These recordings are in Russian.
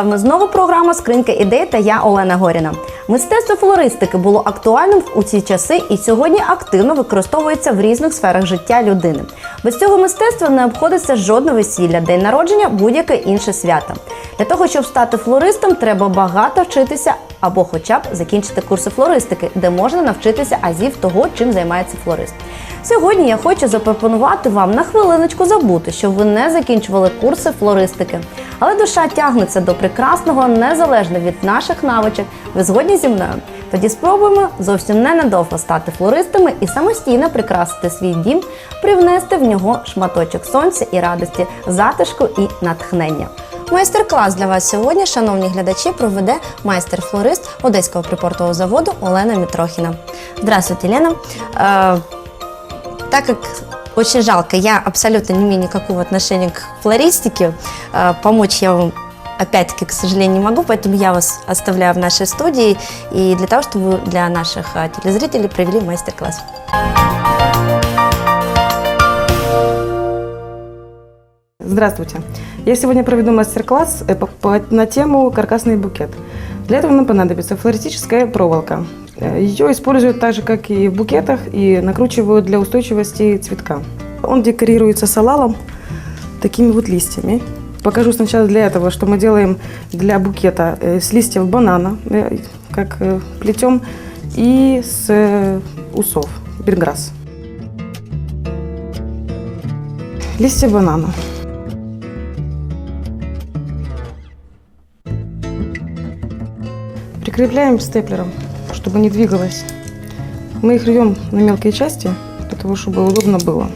Всім привіт! З вами знову програма Скринька ідей та я Олена Горіна. Мистецтво флористики було актуальним у ці часи і сьогодні активно використовується в різних сферах життя людини. Без цього мистецтва не обходиться жодне весілля, день народження, будь-яке інше свято. Для того, щоб стати флористом, треба багато вчитися або хоча б закінчити курси флористики, де можна навчитися азів того, чим займається флорист. Сьогодні я хочу запропонувати вам на хвилиночку забути, що ви не закінчували курси флористики. Але душа тягнеться до прекрасного незалежно від наших навичок. Ви згодні зі мною? Тоді спробуємо зовсім ненадовго стати флористами і самостійно прикрасити свій дім, привнести в нього шматочок сонця і радості, затишку і натхнення. Майстер-клас для вас сьогодні, шановні глядачі, проведе майстер-флорист Одеського припортового заводу Олена Мітрохіна. Здравствуйте, Лена. Э, так как очень жалко, я абсолютно не имею никакого отношения к флористике, э, помочь я вам опять-таки, к сожалению, не могу, поэтому я вас оставляю в нашей студии и для того, чтобы для наших э, телезрителей провели мастер-класс. Здравствуйте. Я сегодня проведу мастер-класс э, на тему каркасный букет. Для этого нам понадобится флористическая проволока. Э, Ее используют так же, как и в букетах, и накручивают для устойчивости цветка. Он декорируется салалом, такими вот листьями. Покажу сначала для этого, что мы делаем для букета э, с листьев банана, э, как э, плетем, и с усов, берграсс. Листья банана. Прикрепляем степлером, чтобы не двигалось. Мы их рвем на мелкие части, для того, чтобы удобно было.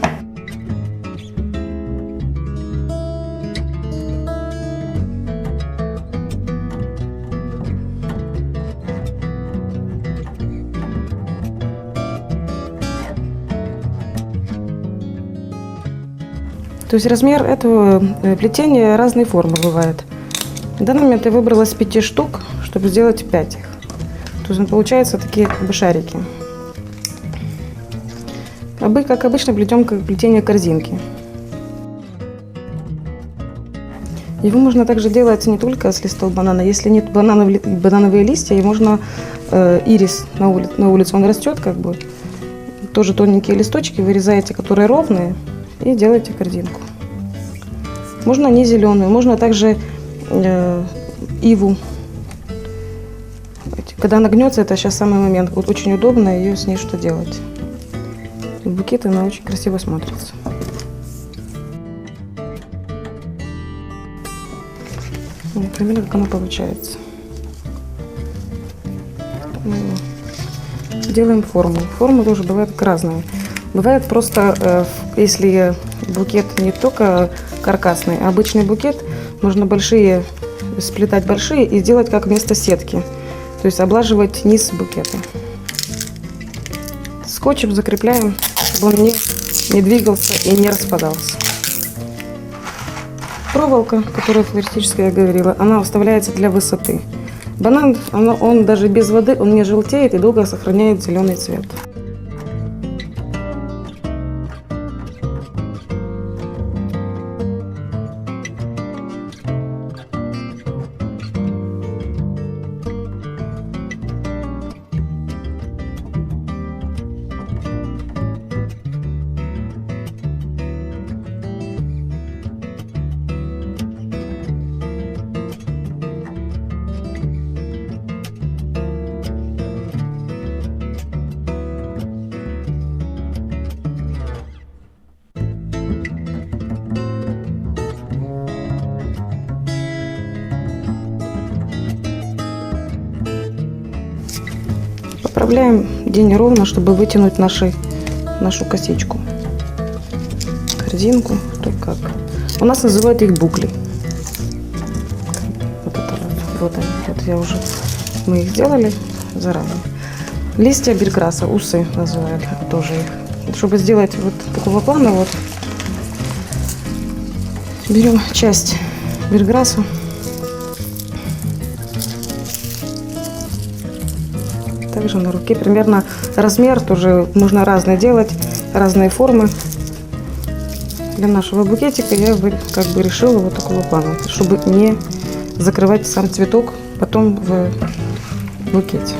То есть размер этого э, плетения разной формы бывает. В данный момент я выбрала с пяти штук, чтобы сделать пять их. То есть получаются такие как бы шарики. Как обычно плетем как плетение корзинки. Его можно также делать не только с листов банана. Если нет бананов, банановые листья, и можно э, ирис на, ули- на улице, он растет как бы. Тоже тоненькие листочки вырезаете, которые ровные, и делаете корзинку. Можно не зеленую, можно также э, иву. Когда она гнется, это сейчас самый момент. Вот очень удобно ее с ней что делать. В букет она очень красиво смотрится. Вот примерно как она получается. Делаем форму. Формы тоже бывают разные. Бывает просто, э, если букет не только каркасный, а обычный букет, можно большие, сплетать большие и сделать как вместо сетки. То есть облаживать низ букета. Скотчем закрепляем, чтобы он не, не двигался и не распадался. Проволока, которая флористическая, я говорила, она вставляется для высоты. Банан, оно- он даже без воды, он не желтеет и долго сохраняет зеленый цвет. Поправляем день ровно, чтобы вытянуть наши, нашу косичку. Корзинку, кто как. У нас называют их букли. Вот это вот. Они. Вот я уже, мы их сделали заранее. Листья берграсса, усы называют тоже их. Чтобы сделать вот такого плана, вот берем часть берграсса, также на руке примерно размер тоже можно разный делать, разные формы. Для нашего букетика я как бы решила вот такого плана, чтобы не закрывать сам цветок потом в букете.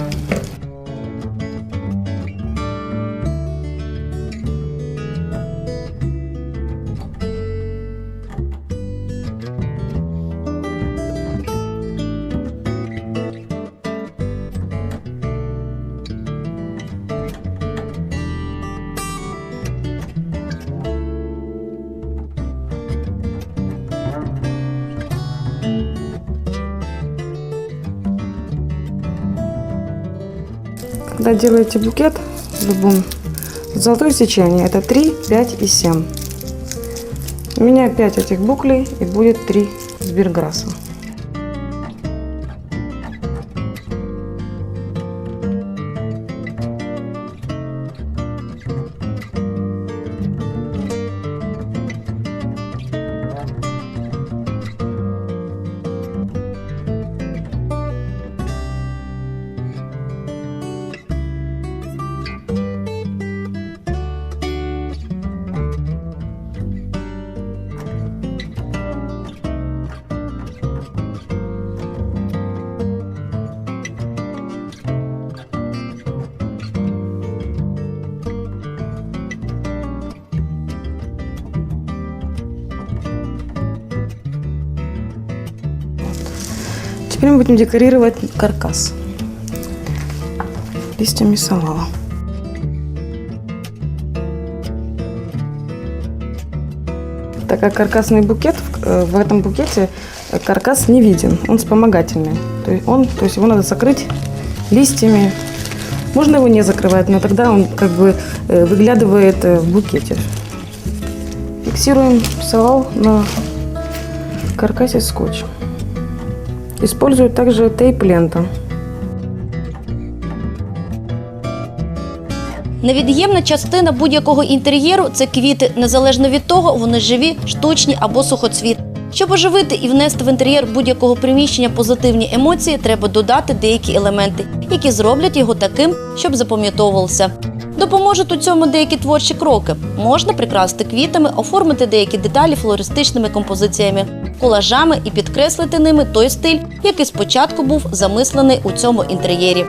Когда делаете букет в любом золотое сечение, это 3, 5 и 7. У меня 5 этих буклей и будет 3 сберграсса. Теперь мы будем декорировать каркас листьями салала. Так как каркасный букет, э, в этом букете э, каркас не виден, он вспомогательный. То есть, он, то есть его надо закрыть листьями. Можно его не закрывать, но тогда он как бы э, выглядывает э, в букете. Фиксируем салал на каркасе скотчем. Использую также тейп-лента. Невід'ємна частина будь-якого інтер'єру це квіти, незалежно від того, вони живі, штучні або сухоцвіт. Щоб оживити і внести в інтер'єр будь-якого приміщення позитивні емоції, треба додати деякі елементи, які зроблять його таким, щоб запам'ятовувався. Допоможуть у цьому деякі творчі кроки. Можна прикрасити квітами, оформити деякі деталі флористичними композиціями, колажами і підкреслити ними той стиль, який спочатку був замислений у цьому інтер'єрі.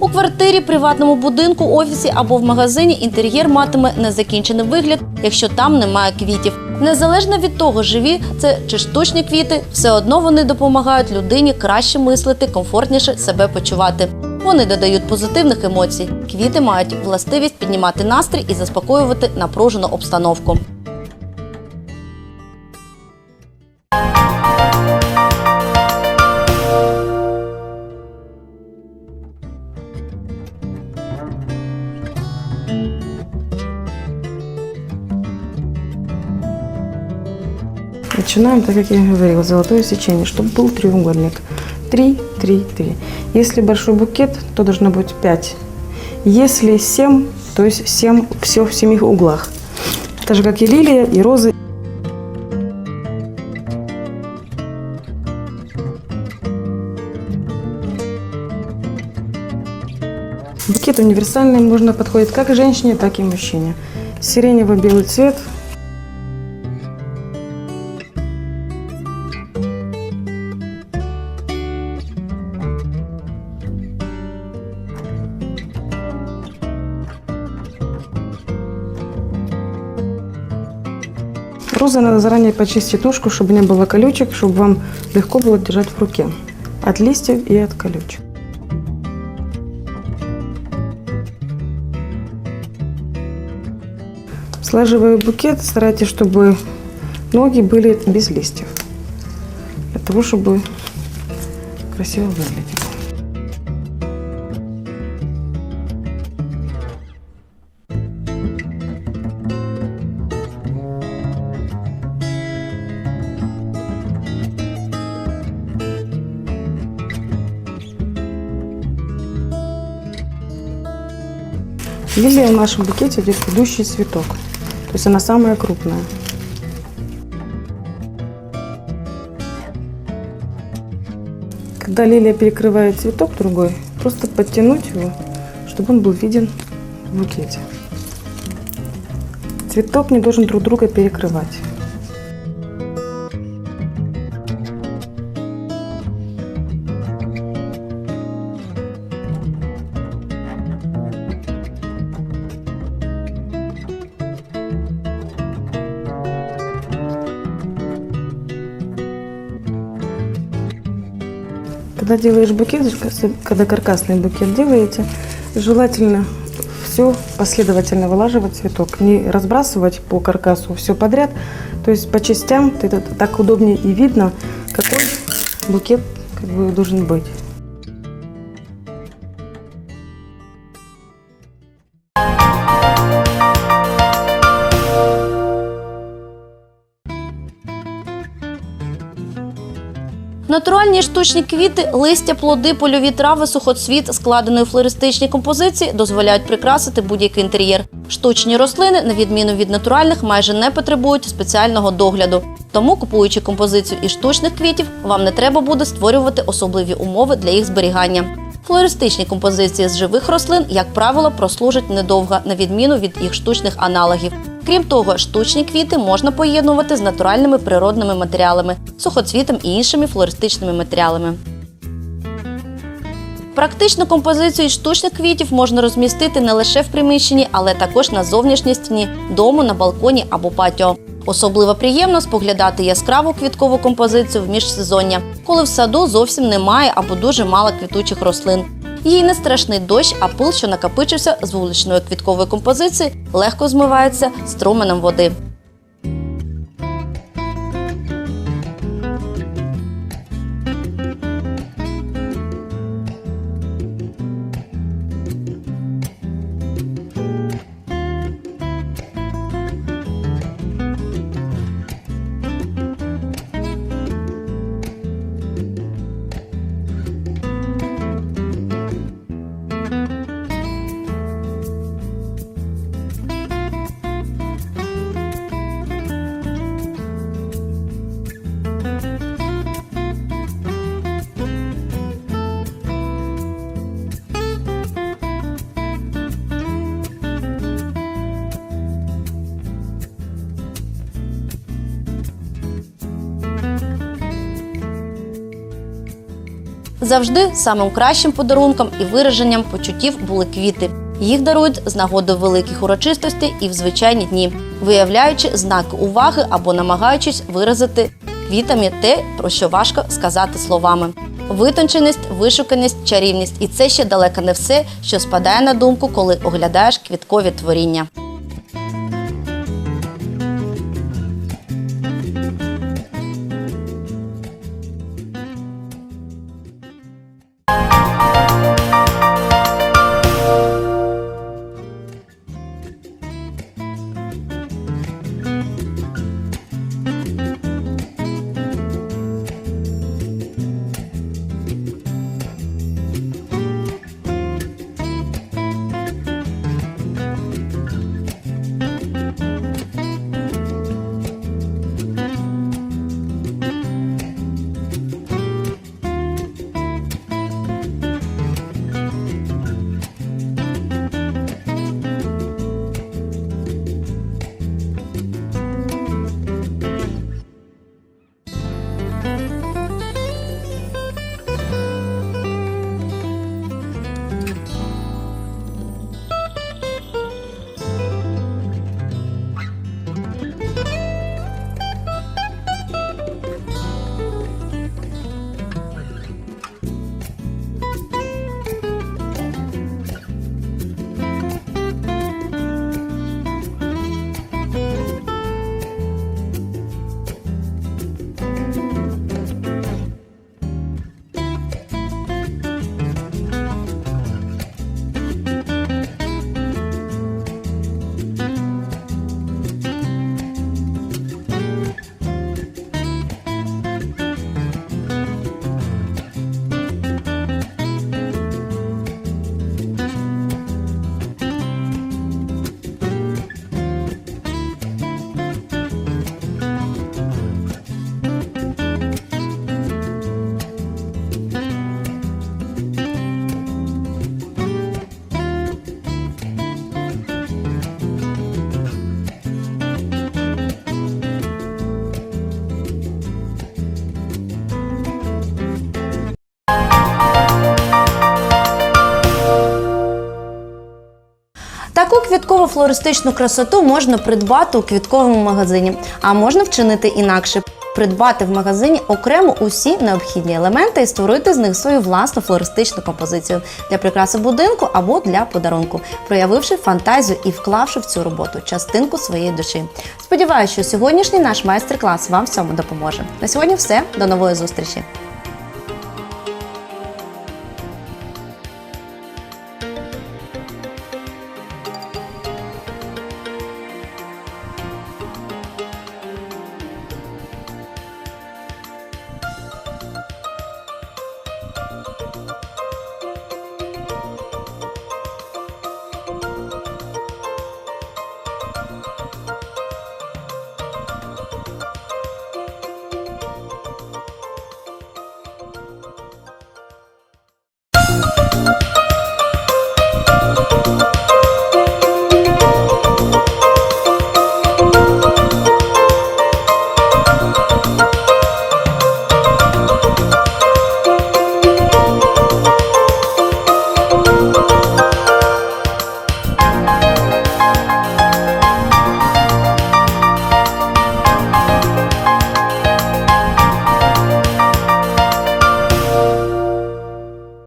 У квартирі, приватному будинку, офісі або в магазині інтер'єр матиме незакінчений вигляд, якщо там немає квітів. Незалежно від того, живі це чи штучні квіти, все одно вони допомагають людині краще мислити, комфортніше себе почувати. Вони додають позитивних емоцій. Квіти мають властивість піднімати настрій і заспокоювати напружену обстановку. Начинаем, так как я говорила, золотое сечение, чтобы был треугольник. 3, 3, 3. Если большой букет, то должно быть 5. Если 7, то есть 7, все в семи углах. Так же, как и лилия, и розы. Букет универсальный, можно подходит как женщине, так и мужчине. Сиренево-белый цвет Розы надо заранее почистить ножку, чтобы не было колючек, чтобы вам легко было держать в руке. От листьев и от колючек. Слаживая букет, старайтесь, чтобы ноги были без листьев. Для того, чтобы красиво выглядеть. Лилия в нашем букете идет ведущий цветок. То есть она самая крупная. Когда лилия перекрывает цветок другой, просто подтянуть его, чтобы он был виден в букете. Цветок не должен друг друга перекрывать. Когда делаешь букет, когда каркасный букет делаете, желательно все последовательно вылаживать цветок, не разбрасывать по каркасу все подряд, то есть по частям, это так удобнее и видно, какой букет как бы должен быть. Натуральні штучні квіти, листя, плоди, польові трави, сухоцвіт, складений у флористичні композиції, дозволяють прикрасити будь-який інтер'єр. Штучні рослини, на відміну від натуральних, майже не потребують спеціального догляду. Тому, купуючи композицію із штучних квітів, вам не треба буде створювати особливі умови для їх зберігання. Флористичні композиції з живих рослин, як правило, прослужать недовго, на відміну від їх штучних аналогів. Крім того, штучні квіти можна поєднувати з натуральними природними матеріалами, сухоцвітом і іншими флористичними матеріалами. Практичну композицію штучних квітів можна розмістити не лише в приміщенні, але також на зовнішній стіні дому, на балконі або патіо. Особливо приємно споглядати яскраву квіткову композицію в міжсезоння, коли в саду зовсім немає або дуже мало квітучих рослин. Їй не страшний дощ, а пил, що накопичився з вуличної квіткової композиції, легко змивається струменем води. Завжди самим кращим подарунком і вираженням почуттів були квіти. Їх дарують з нагоди великих урочистостей і в звичайні дні, виявляючи знаки уваги або намагаючись виразити квітами те, про що важко сказати словами. Витонченість, вишуканість, чарівність і це ще далеко не все, що спадає на думку, коли оглядаєш квіткові творіння. Квіткову флористичну красоту можна придбати у квітковому магазині, а можна вчинити інакше. придбати в магазині окремо усі необхідні елементи і створити з них свою власну флористичну композицію для прикраси будинку або для подарунку, проявивши фантазію і вклавши в цю роботу частинку своєї душі. Сподіваюся, що сьогоднішній наш майстер-клас вам в цьому допоможе. На сьогодні все. До нової зустрічі!